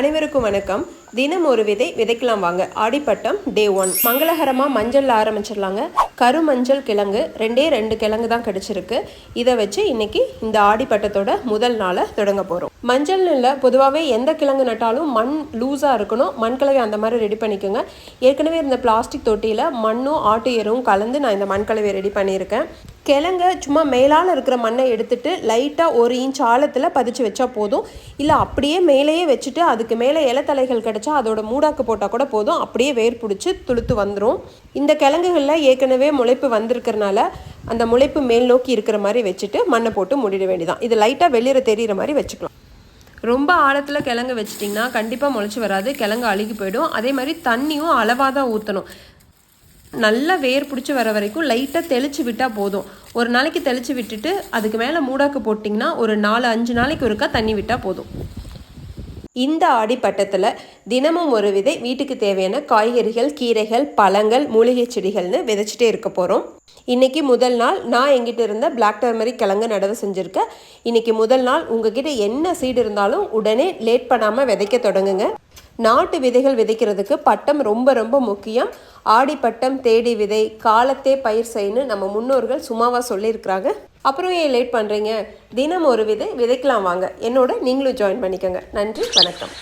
அனைவருக்கும் வணக்கம். தினம் ஒரு விதை விதைக்கலாம் வாங்க. ஆடிப்பட்டம் டே ஒன் மங்களகரமா மஞ்சள் ஆரம்பிச்சிடலாங்க. கரு மஞ்சள் கிழங்கு ரெண்டே ரெண்டு கிழங்கு தான் கிடைச்சிருக்கு. இதை வச்சு இன்னைக்கு இந்த ஆடிப்பட்டத்தோட முதல் நாளை தொடங்க போறோம். மஞ்சள் இல்லை பொதுவாகவே எந்த கிழங்கு நட்டாலும் மண் லூஸாக இருக்கணும். மண் கலவை அந்த மாதிரி ரெடி பண்ணிக்கோங்க. ஏற்கனவே இருந்த பிளாஸ்டிக் தொட்டியில் மண்ணும் ஆட்டு எருவும் கலந்து நான் இந்த மண் கலவையை ரெடி பண்ணியிருக்கேன். கிழங்க சும்மா மேலால் இருக்கிற மண்ணை எடுத்துட்டு லைட்டாக ஒரு இன்ச் ஆழத்தில் பதிச்சு வச்சா போதும். இல்லை அப்படியே மேலேயே வச்சுட்டு அதுக்கு மேலே இலத்தலைகள் கிடச்சா அதோட மூடாக்கு போட்டால் கூட போதும். அப்படியே வேர் பிடிச்சி துளுத்து வந்துடும் இந்த கிழங்குகளில் ஏற்கனவே முளைப்பு வந்திருக்கிறனால அந்த முளைப்பு மேல் நோக்கி இருக்கிற மாதிரி வச்சுட்டு மண்ணை போட்டு மூடிட வேண்டியதான் இது லைட்டாக வெளியில் தெரிகிற மாதிரி வச்சுக்கலாம். ரொம்ப ஆழத்தில் கிழங்கு வச்சிட்டிங்கன்னா கண்டிப்பாக முளைச்சி வராது. கிழங்கு அழுகி போயிடும். அதே மாதிரி தண்ணியும் அளவாக தான் ஊற்றணும் நல்லா வேர் பிடிச்சி வர வரைக்கும் லைட்டாக தெளித்து விட்டால் போதும். ஒரு நாளைக்கு தெளித்து விட்டுட்டு அதுக்கு மேலே மூடாக்கு போட்டிங்கன்னா ஒரு நாலு அஞ்சு நாளைக்கு ஒருக்கா தண்ணி விட்டால் போதும். இந்த ஆடிப்பட்டத்தில் தினமும் ஒரு விதை வீட்டுக்கு தேவையான காய்கறிகள் கீரைகள் பழங்கள் மூலிகை செடிகள்னு விதைச்சிட்டே இருக்க போகிறோம் இன்னைக்கு முதல் நாள் நான் எங்கிட்ட இருந்த பிளாக் டர்மரிக் கிழங்கு நடவு செஞ்சுருக்கேன் இன்னைக்கு முதல் நாள் உங்ககிட்ட என்ன சீடு இருந்தாலும் உடனே லேட் பண்ணாமல் விதைக்க தொடங்குங்க. நாட்டு விதைகள் விதைக்கிறதுக்கு பட்டம் ரொம்ப ரொம்ப முக்கியம். ஆடி பட்டம் தேடி விதை காலத்தே பயிர் செய்யணும் நம்ம முன்னோர்கள் சும்மாவாக சொல்லியிருக்கிறாங்க. அப்புறம் ஏன் லேட் பண்ணுறீங்க தினம் ஒரு விதை விதைக்கலாம் வாங்க. என்னோட நீங்களும் ஜாயின் பண்ணிக்கோங்க. நன்றி வணக்கம்.